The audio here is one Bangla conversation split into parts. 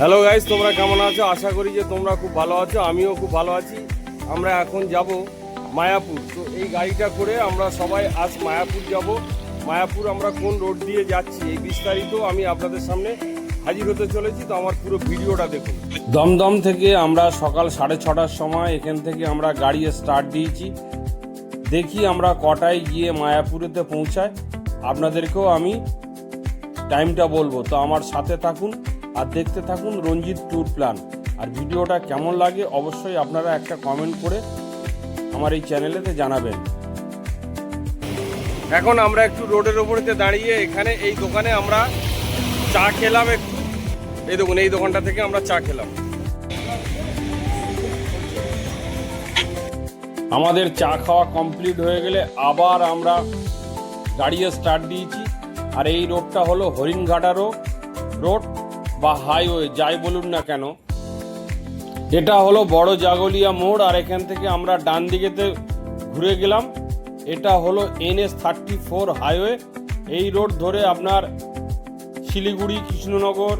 হ্যালো গাইস তোমরা কেমন আছো? আশা করি যে তোমরা খুব ভালো আছো, আমিও খুব ভালো আছি। আমরা এখন যাব মায়াপুর। তো এই গাড়িটা করে আমরা সবাই আজ মায়াপুর যাব। মায়াপুর আমরা কোন রোড দিয়ে যাচ্ছি এই বিস্তারিত আমি আপনাদের সামনে হাজির হতে চলেছি। তো আমার পুরো ভিডিওটা দেখুন। দমদম থেকে আমরা সকাল সাড়ে ছটার সময় এখান থেকে আমরা গাড়ি স্টার্ট দিয়েছি। দেখি আমরা কটায় গিয়ে মায়াপুরেতে পৌঁছায়। আপনাদেরকেও আমি টাইমটা বলব। তো আমার সাথে থাকুন। আর দেখতে থাকুন রঞ্জিত ট্যুর প্ল্যান আর ভিডিওটা কেমন লাগে অবশ্যই আপনারা একটা কমেন্ট করে আমার এই চ্যানেলেতে জানাবেন। এখন আমরা একটু রোডের ওপরেতে দাঁড়িয়ে এখানে এই দোকানে আমরা চা খেলাম একটু। এই দেখুন, এই দোকানটা থেকে আমরা চা খেলাম। আমাদের চা খাওয়া কমপ্লিট হয়ে গেলে আবার আমরা গাড়ি স্টার্ট দিয়েছি। আর এই রোডটা হলো হরিণঘাটা রোড রোড বা হাইওয়ে যাই বলুন না কেন, এটা হলো বড় জাগলিয়া মোড়, আর এখান থেকে আমরা ডান দিকেতে ঘুরে গেলাম। এটা হলো এনএস থার্টি ফোর হাইওয়ে এই রোড ধরে আপনার শিলিগুড়ি, কৃষ্ণনগর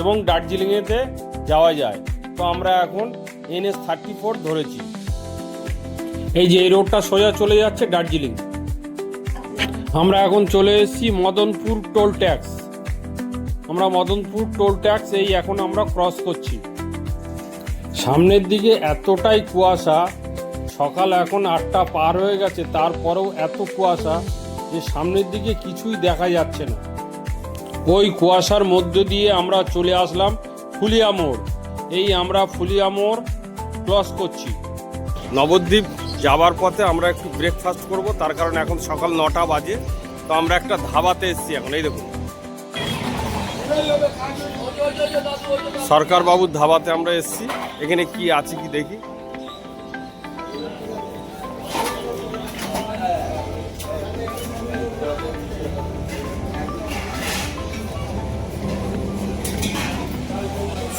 এবং দার্জিলিংয়েতে যাওয়া যায়। তো আমরা এখন এনএস থার্টি ফোর ধরেছি। এই যে এই রোডটা সোজা চলে যাচ্ছে দার্জিলিং। আমরা এখন চলে এসেছি মদনপুর টোল ট্যাক্স আমরা মদনপুর টোল ট্যাক্স এই এখন আমরা ক্রস করছি। সামনের দিকে এতটাই কুয়াশা, সকাল এখন আটটা পার হয়ে গেছে, তারপরেও এত কুয়াশা যে সামনের দিকে কিছুই দেখা যাচ্ছে না। ওই কুয়াশার মধ্য দিয়ে আমরা চলে আসলাম ফুলিয়া মোড়। এই আমরা ফুলিয়া মোড় ক্রস করছি। নবদ্বীপ যাবার পথে আমরা একটু ব্রেকফাস্ট করব, তার কারণে এখন সকাল নটা বাজে, তো আমরা একটা ধাবাতে এসেছি এখন, এই দেখুন। সরকার বাবুর ধাবাতে আমরা এসেছি। এখানে কি আছে কি দেখি?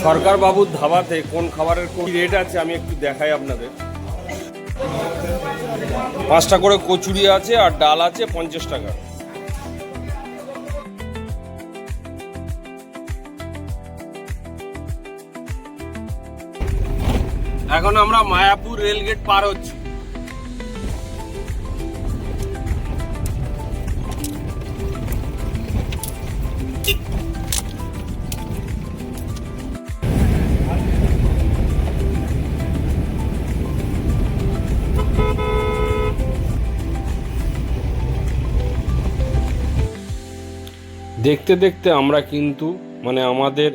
সরকার বাবুর ধাবাতে কোন খাবারের কোন রেট আছে আমি একটু দেখাই আপনাদের। পাঁচটা করে কচুরি আছে আর ডাল আছে পঞ্চাশ টাকা। এখন আমরা মায়াপুর রেলগেট পার হচ্ছি। দেখতে দেখতে আমরা কিন্তু মানে আমাদের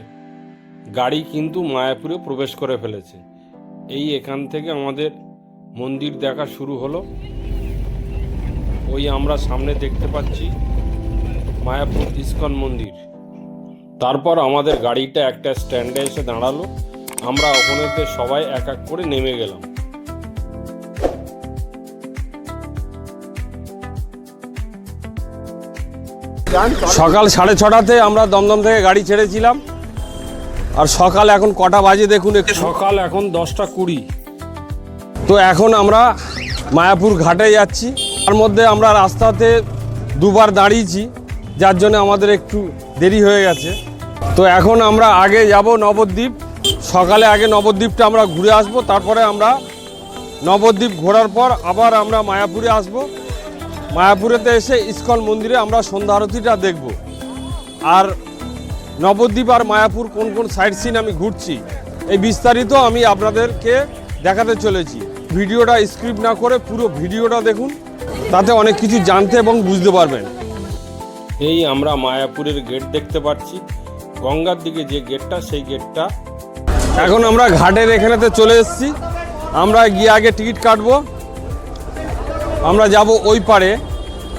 গাড়ি কিন্তু মায়াপুরে প্রবেশ করে ফেলেছে। এই এখান থেকে আমাদের মন্দির দেখা শুরু হলো। ওই আমরা সামনে দেখতে পাচ্ছি মায়াপুর ইস্কন মন্দির। তারপর আমাদের গাড়িটা একটা স্ট্যান্ডে এসে দাঁড়াল। আমরা ওখানেতে সবাই এক এক করে নেমে গেলাম। সকাল সাড়ে ছটাতে আমরা দমদম থেকে গাড়ি ছেড়েছিলাম। আর সকাল এখন কটা বাজে দেখুন একটু। সকাল এখন দশটা কুড়ি। তো এখন আমরা মায়াপুর ঘাটে যাচ্ছি। তার মধ্যে আমরা রাস্তাতে দুবার দাঁড়িয়েছি যার জন্য আমাদের একটু দেরি হয়ে গেছে। তো এখন আমরা আগে যাব নবদ্বীপ। সকালে আগে নবদ্বীপটা আমরা ঘুরে আসব তারপরে আমরা নবদ্বীপ ঘোরার পর আবার আমরা মায়াপুরে আসব। মায়াপুরেতে এসে ইস্কন মন্দিরে আমরা সন্ধ্যা আরতিটা দেখব। আর নবদ্বীপ আর মায়াপুর কোন কোন সাইট সিন আমি ঘুরছি এই বিস্তারিত আমি আপনাদেরকে দেখাতে চলেছি। ভিডিওটা স্ক্রিপ্ট না করে পুরো ভিডিওটা দেখুন তাতে অনেক কিছু জানতে এবং বুঝতে পারবেন। এই আমরা মায়াপুরের গেট দেখতে পাচ্ছি। গঙ্গার দিকে যে গেটটা সেই গেটটা এখন আমরা ঘাটের এখানেতে চলে এসেছি। আমরা গিয়ে আগে টিকিট কাটবো। আমরা যাব ওই পারে।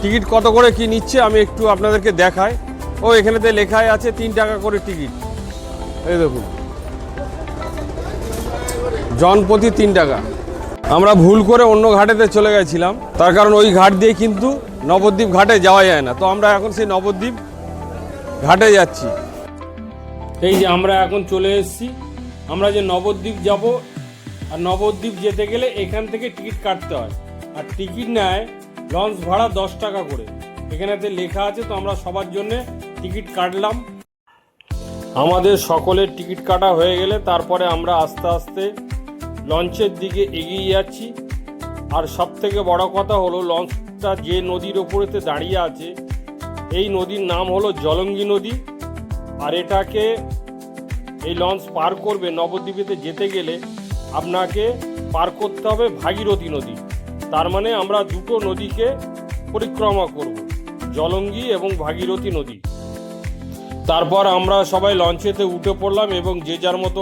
টিকিট কত করে কি নিচ্ছে আমি একটু আপনাদেরকে দেখাই। ও, এখানেতে লেখাই আছে তিন টাকা করে টিকিট। এই দেখুন। জনপ্রতি তিন টাকা। আমরা ভুল করে অন্য ঘাটেতে চলে গেছিলাম। তার কারণ ওই ঘাট দিয়ে কিন্তু নবদ্বীপ ঘাটে যাওয়া যায় না। তো আমরা এখন সেই নবদ্বীপ ঘাটে যাচ্ছি। এই যে আমরা এখন চলে এসেছি। আমরা যে নবদ্বীপ যাব, আর নবদ্বীপ যেতে গেলে এখান থেকে টিকিট কাটতে হয়। আর টিকিট নেয় লঞ্চ ভাড়া দশ টাকা করে। এখানেতে লেখা আছে, তো আমরা সবার জন্য টিকিট কাটলাম। আমাদের সকলের টিকিট কাটা হয়ে গেলে তারপরে আমরা আস্তে আস্তে লঞ্চের দিকে এগিয়ে যাচ্ছি। আর সব থেকে বড় কথা হলো, লঞ্চটা যে নদীর ওপরেতে দাঁড়িয়ে আছে, এই নদীর নাম হলো জলঙ্গি নদী। আর এটাকে এই লঞ্চ পার করবে নবদ্বীপেতে যেতে গেলে আপনাকে পার করতে হবে ভাগীরথী নদী। তার মানে আমরা দুটো নদীকে পরিক্রমা করব, জলঙ্গি এবং ভাগীরথী নদী। তারপর আমরা সবাই লঞ্চেতে উঠে পড়লাম এবং যে যার মতো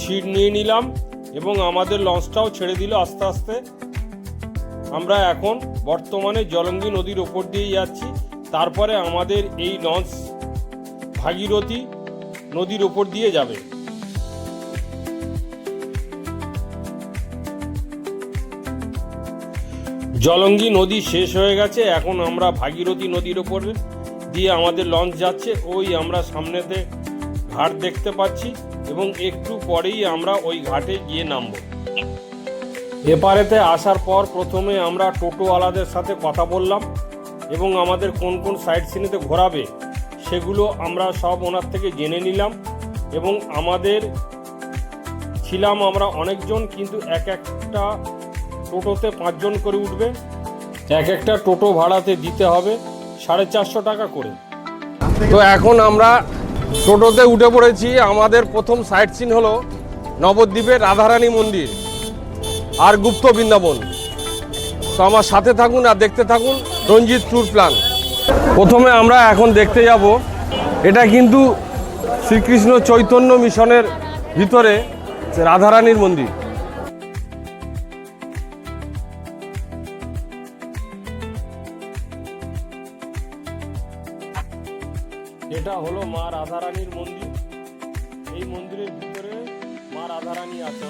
ছিট নিয়ে নিলাম এবং আমাদের লঞ্চটাও ছেড়ে দিল আস্তে আস্তে। আমরা এখন বর্তমানে জলঙ্গি নদীর ওপর দিয়ে যাচ্ছি। তারপরে আমাদের এই লঞ্চ ভাগীরথী নদীর ওপর দিয়ে যাবে। জলঙ্গি নদী শেষ হয়ে গেছে, এখন আমরা ভাগীরথী নদীর ওপরে দিয়ে আমাদের লঞ্চ যাচ্ছে, ওই আমরা সামনেতে ঘাট দেখতে পাচ্ছি এবং একটু পরেই আমরা ওই ঘাটে গিয়ে নামবো। এপারেতে আসার পর প্রথমে আমরা টোটোওয়ালাদের সাথে কথা বললাম এবং আমাদের কোন কোন সাইড সিনেতে ঘোরাবে সেগুলো আমরা সব ওনার থেকে জেনে নিলাম এবং আমাদের ছিলাম আমরা অনেকজন কিন্তু এক একটা টোটোতে পাঁচজন করে উঠবে। এক একটা টোটো ভাড়াতে দিতে হবে। সাড়ে চারশো টাকা করে। তো এখন আমরা টোটোতে উঠে পড়েছি। আমাদের প্রথম সাইট সিন হলো নবদ্বীপের রাধারানী মন্দির আর গুপ্ত বৃন্দাবন। তো আমার সাথে থাকুন আর দেখতে থাকুন রঞ্জিত ট্যুর প্ল্যান প্রথমে আমরা এখন দেখতে যাব, এটা কিন্তু শ্রীকৃষ্ণ চৈতন্য মিশনের ভিতরে রাধারানীর মন্দির। মা রাধারানী আছে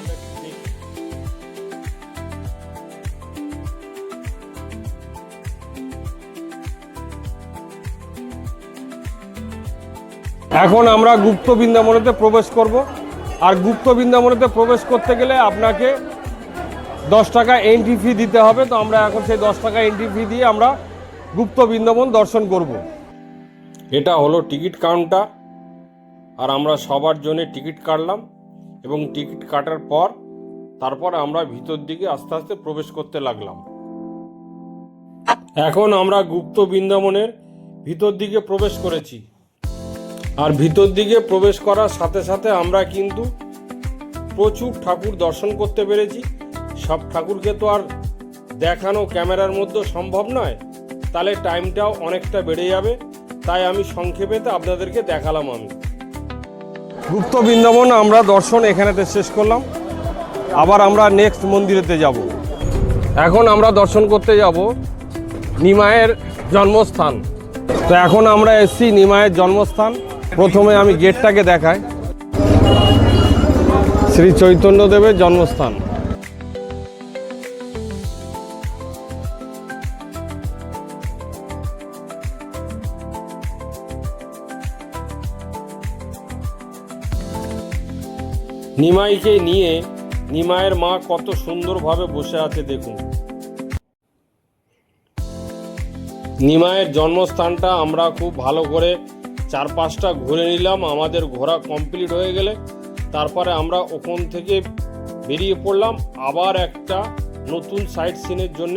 এখন আমরা গুপ্ত বৃন্দাবনেতে প্রবেশ করব। আর গুপ্ত বৃন্দাবনেতে প্রবেশ করতে গেলে আপনাকে দশ টাকা এন্ট্রি ফি দিতে হবে। তো আমরা এখন সেই দশ টাকা এন্ট্রি ফি দিয়ে আমরা গুপ্ত বৃন্দাবন দর্শন করব। এটা হলো টিকিট কাউন্টার। আর আমরা সবার জন্য টিকিট কাটলাম। এবং টিকিট কাটার পর তারপর আমরা ভিতর দিকে আস্তে আস্তে প্রবেশ করতে লাগলাম। এখন আমরা গুপ্ত বৃন্দাবনের ভিতর দিকে প্রবেশ করেছি। আর ভিতর দিকে প্রবেশ করার সাথে সাথে আমরা কিন্তু প্রচুর ঠাকুর দর্শন করতে পেরেছি। সব ঠাকুরকে তো আর দেখানো ক্যামেরার মধ্যে সম্ভব নয়। তাহলে টাইমটাও অনেকটা বেড়ে যাবে। তাই আমি সংক্ষেপেতে আপনাদেরকে দেখালাম আমি। গুপ্ত বৃন্দাবন আমরা দর্শন এখানেতে শেষ করলাম। আবার আমরা নেক্সট মন্দিরেতে যাব। এখন আমরা দর্শন করতে যাব নিমায়ের জন্মস্থান। তো এখন আমরা এসছি নিমায়ের জন্মস্থান। প্রথমে আমি গেটটাকে দেখাই। শ্রী চৈতন্যদেবের জন্মস্থান। নিমাইকে নিয়ে নিমায়ের মা কত সুন্দরভাবে বসে আছে দেখুন। নিমায়ের জন্মস্থানটা আমরা খুব ভালো করে চার পাঁচটা ঘুরে নিলাম, আমাদের ঘোরা কমপ্লিট হয়ে গেলে। তারপরে আমরা ওখান থেকে বেরিয়ে পড়লাম, আবার একটা নতুন সাইট সিনের জন্য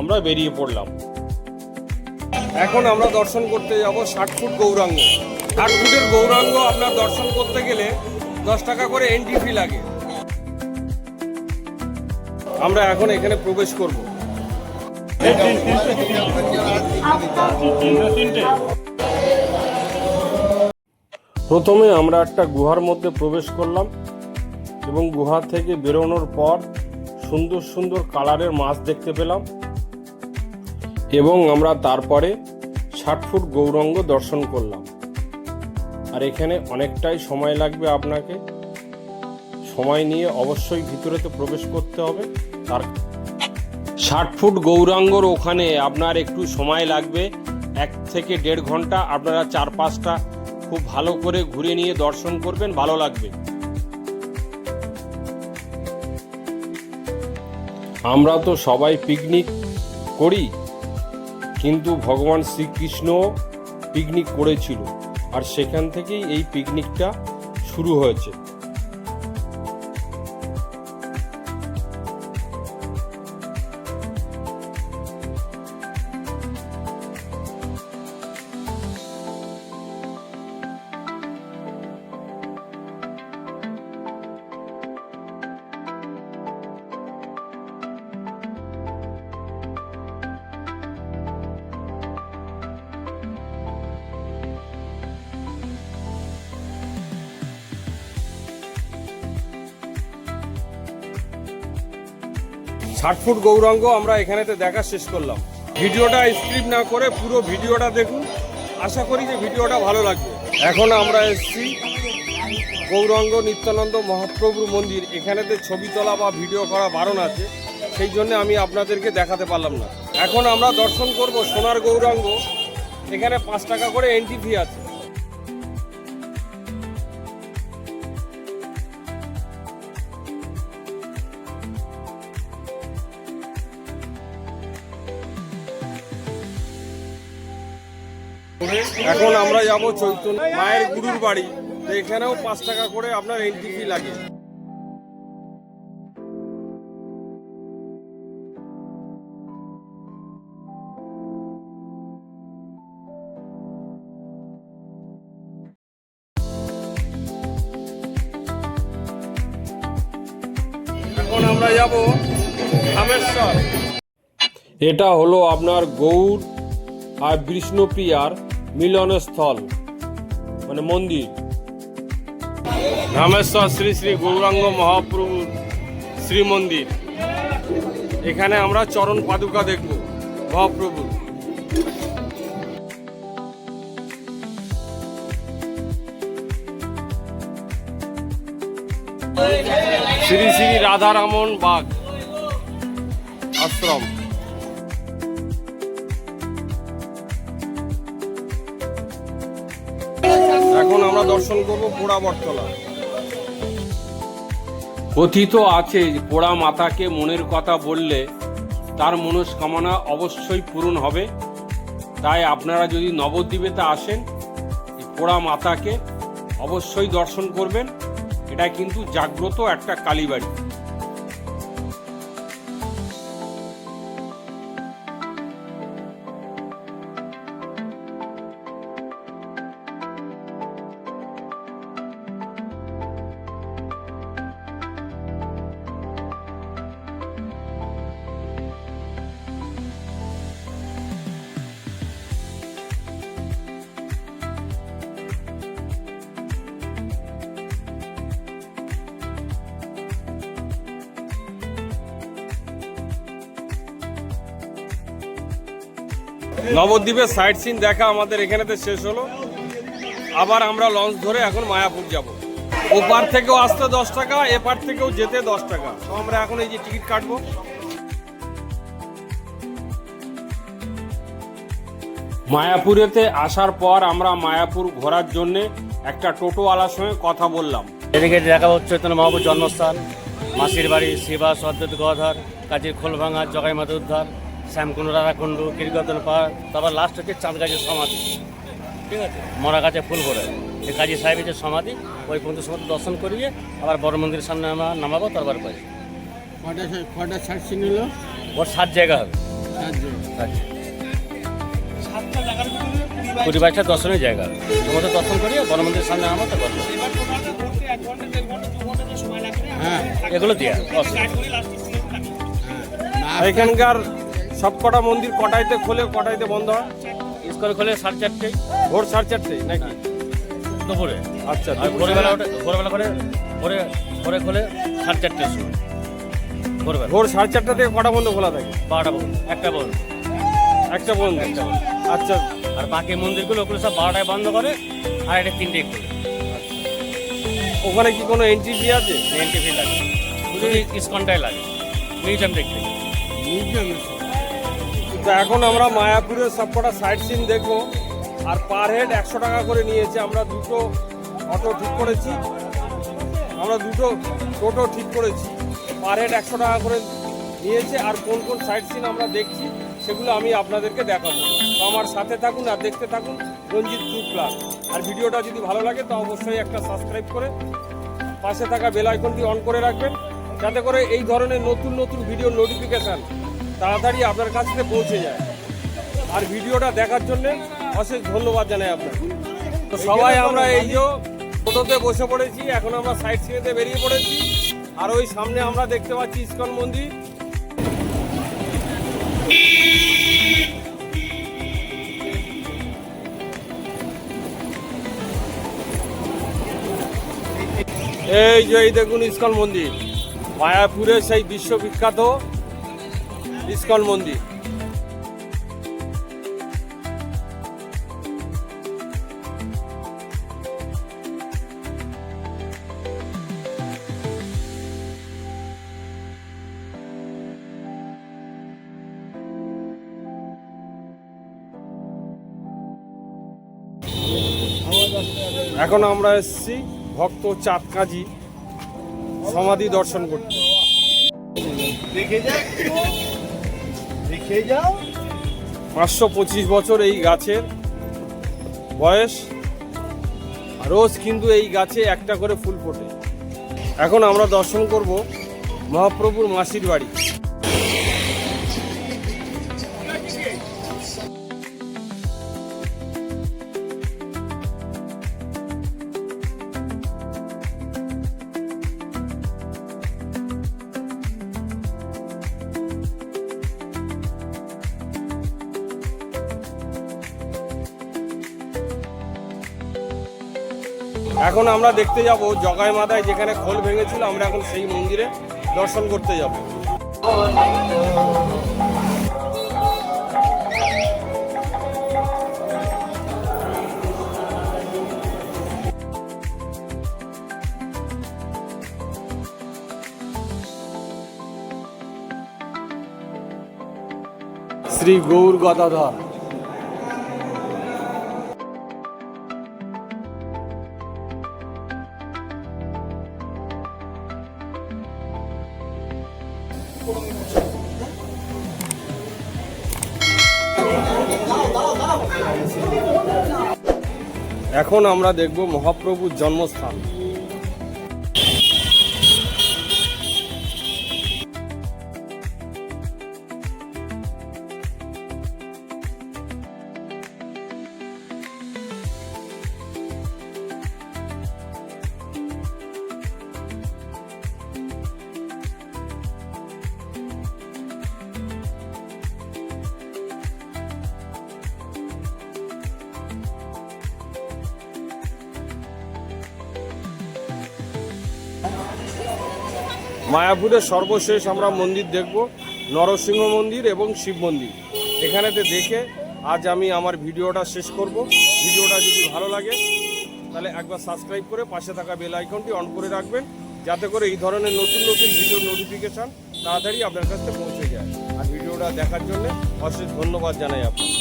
আমরা বেরিয়ে পড়লাম। এখন আমরা দর্শন করতে যাব ষাট ফুট গৌরাঙ্গ। ষাট ফুটের গৌরাঙ্গ আপনার দর্শন করতে গেলে দশ টাকা করে এন্ট্রি ফি লাগে। আমরা এখন এখানে প্রবেশ করব। প্রথমে আমরা একটা গুহার মধ্যে প্রবেশ করলাম এবং গুহা থেকে বেরোনোর পর সুন্দর সুন্দর কালারের মাছ দেখতে পেলাম এবং আমরা তারপরে ষাট ফুট গৌরঙ্গ দর্শন করলাম। আর এখানে অনেকটাই সময় লাগবে আপনাকে। সময় নিয়ে অবশ্যই ভিতরেতে প্রবেশ করতে হবে। তার ষাট ফুট গৌরাঙ্গর ওখানে আপনার একটু সময় লাগবে। এক থেকে দেড় ঘণ্টা আপনারা চার পাঁচটা খুব ভালো করে ঘুরে নিয়ে দর্শন করবেন, ভালো লাগবে। আমরা তো সবাই পিকনিক করি, কিন্তু ভগবান শ্রীকৃষ্ণ পিকনিক করেছিল। আর সেখান থেকেই এই পিকনিকটা শুরু হয়েছে। ষাট ফুট গৌরাঙ্গ আমরা এখানেতে দেখা শেষ করলাম। ভিডিওটা স্ক্রিপ্ট না করে পুরো ভিডিওটা দেখুন। আশা করি যে ভিডিওটা ভালো লাগবে। এখন আমরা এসেছি গৌরাঙ্গ নিত্যানন্দ মহাপ্রভুর মন্দির। এখানেতে ছবি তোলা বা ভিডিও করা বারণ আছে। সেই জন্য আমি আপনাদেরকে দেখাতে পারলাম না। এখন আমরা দর্শন করব সোনার গৌরাঙ্গ। এখানে পাঁচ টাকা করে এন্ট্রি ফি আছে। এখন আমরা যাব চৈতন্য মায়ের গুরুর বাড়ি এখানেও পাঁচ টাকা করে আপনার এন্ট্রি ফি লাগে। এখন আমরা যাব এটা হলো আপনার গৌর আর বিষ্ণুপ্রিয়ার মিলনস্থল মানে মন্দির। রামেশ্বর শ্রী শ্রী গৌরাঙ্গ মহাপ্রভুর শ্রী মন্দির এখানে আমরা চরণ পাদুকা দেখব মহাপ্রভুর শ্রী শ্রী রাধারামন বাগ আশ্রম। দর্শন করব পোড়া বটতলা। কথিত আছে পোড়া মাতাকে মনের কথা বললে তার মনস্কামনা অবশ্যই পূরণ হবে। তাই আপনারা যদি নবদ্বীপেতে আসেন পোড়া মাতাকে অবশ্যই দর্শন করবেন। এটা কিন্তু জাগ্রত একটা কালীবাড়ি। নবদ্বীপের সাইট সিন দেখা আমাদের এখানেতে শেষ হলো। আবার আমরা লঞ্চ ধরে এখন মায়াপুর যাব। ওপার থেকেও আসতে দশ টাকা, এপার থেকেও যেতে দশ টাকা। তো আমরা এখন এই যে টিকিট কাটবো। মায়াপুরেতে আসার পর আমরা মায়াপুর ঘোরার জন্যে একটা টোটোওয়ালার সঙ্গে কথা বললাম। এদিকে দেখা হচ্ছে চৈতন্য মহাপুর জন্মস্থান, মাসির বাড়ি, শিবাস, অদ্বৈত গধর কাজীর খোলভাঙা জগাই মাতা উদ্ধার। শ্যামকুণ্ড রাধাকুণ্ড কীর্তন পাহাড় তারপর লাস্ট হচ্ছে চাঁদ গাছের সমাধি। ঠিক আছে? মরা গাছে ফুল ভরে। এই কাজী সাহেবের যে সমাধি ওই পর্যন্ত সমাধি দর্শন করিয়ে আবার বড় মন্দিরের সামনে আমরা নামাবো তারপর পাই কটা কটা ছাড় ছিল ওর সাত জায়গা হবে। চারজন কুড়ি বাইশটা দর্শনের জায়গা হবে। সমস্ত দর্শন করিয়ে বড় মন্দিরের সামনে নামাবো তারপর। হ্যাঁ। এগুলো দেওয়া অসুবিধা এখানকার সবকটা মন্দির কটাইতে খোলে কটাইতে বন্ধ হয়? স্কুল খোলে সাড়ে চারটে। ভোর সাড়ে চারটে নাকি? দুপুরে। আচ্ছা আর ভোরবেলা ওঠে ভোরবেলা করে ভোরে ভোরে খোলে সাড়ে চারটের সময় ভোরবেলা। ভোর সাড়ে চারটা থেকে কটা বন্ধ খোলা থাকে? বারোটা পর্যন্ত একটা পর্যন্ত একটা বন্ধ? একটা বন্ধ। আচ্ছা। আর বাকি মন্দিরগুলো ওগুলো সব বারোটায় বন্ধ করে আর এটা তিনটেই খোলে। ওখানে কি কোনো এন্ট্রি ফি আছে? এনটি ফি লাগে। শুধু ইস্কনটাই লাগে। মিউজিয়াম দেখতে। মিউজিয়াম তো এখন আমরা মায়াপুরের সবকটা সাইট সিন দেখব। আর পার হেড একশো টাকা করে নিয়েছে। আমরা দুটো অটো ঠিক করেছি। আমরা দুটো টোটো ঠিক করেছি। পার হেড একশো টাকা করে নিয়েছে। আর কোন কোন সাইট সিন আমরা দেখছি, সেগুলো আমি আপনাদেরকে দেখাবো। তো আমার সাথে থাকুন আর দেখতে থাকুন রঞ্জিত ট্যুর প্লাস। আর ভিডিওটা যদি ভালো লাগে, তো অবশ্যই একটা সাবস্ক্রাইব করে পাশে থাকা বেল আইকনটি অন করে রাখবেন। যাতে করে এই ধরনের নতুন নতুন ভিডিও নোটিফিকেশান তাড়াতাড়ি আপনার কাছে পৌঁছে যায়। আর ভিডিওটা দেখার জন্য অশেষ ধন্যবাদ জানাই আপনাকে। তো সবাই আমরা এই যে টোটোতে বসে পড়েছি, এখন আমরা সাইড সিনেতে বেরিয়ে পড়েছি। আর ওই সামনে আমরা দেখতে পাচ্ছি ইস্কন মন্দির। এই যে, এই দেখুন ইস্কন মন্দির। মায়াপুরের সেই বিশ্ববিখ্যাত ইস্কন মন্দির। এখন আমরা এসেছি ভক্ত চাঁদ কাজী সমাধি দর্শন করতে। দেখে যাও দেখে যাও। পাঁচশো পঁচিশ বছর এই গাছের বয়স। রোজ কিন্তু এই গাছে একটা করে ফুল ফোটে। এখন আমরা দর্শন করব মহাপ্রভুর মাসির বাড়ি। এখন আমরা দেখতে যাব জগাই মাথায় যেখানে খোল ভেঙেছিল, আমরা এখন সেই মন্দিরে দর্শন করতে যাব। শ্রী গৌর গদাধর। এখন আমরা দেখব মহাপ্রভুর জন্মস্থান। মায়াপুরের সর্বশেষ আমরা মন্দির দেখব, নরসিংহ মন্দির এবং শিব মন্দির। এখানেতে দেখে আজ আমি আমার ভিডিওটা শেষ করব। ভিডিওটা যদি ভালো লাগে, তাহলে একবার সাবস্ক্রাইব করে পাশে থাকা বেল আইকনটি অন করে রাখবেন, যাতে করে এই ধরনের নতুন নতুন ভিডিও নোটিফিকেশান তাড়াতাড়ি আপনার কাছে পৌঁছে যায়। আর ভিডিওটা দেখার জন্য অশেষ ধন্যবাদ জানাই আপনাকে।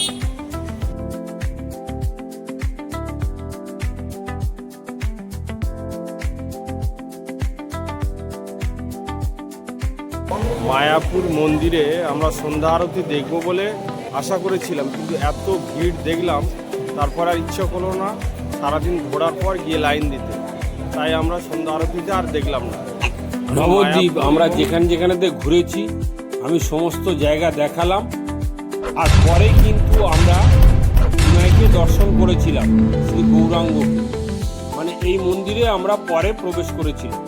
মায়াপুর মন্দিরে আমরা সন্ধ্যা আরতি দেখব বলে আশা করেছিলাম কিন্তু এত ভিড় দেখলাম তারপর আর ইচ্ছে করল না সারাদিন ঘোরার পর গিয়ে লাইন দিতে। তাই আমরা সন্ধ্যা আরতিতে আর দেখলাম না। নবদ্বীপ আমরা যেখানে যেখানেতে ঘুরেছি আমি সমস্ত জায়গা দেখালাম আর পরে কিন্তু আমরা বিনায়কে দর্শন করেছিলাম শ্রী গৌরাঙ্গ মানে এই মন্দিরে আমরা পরে প্রবেশ করেছিলাম।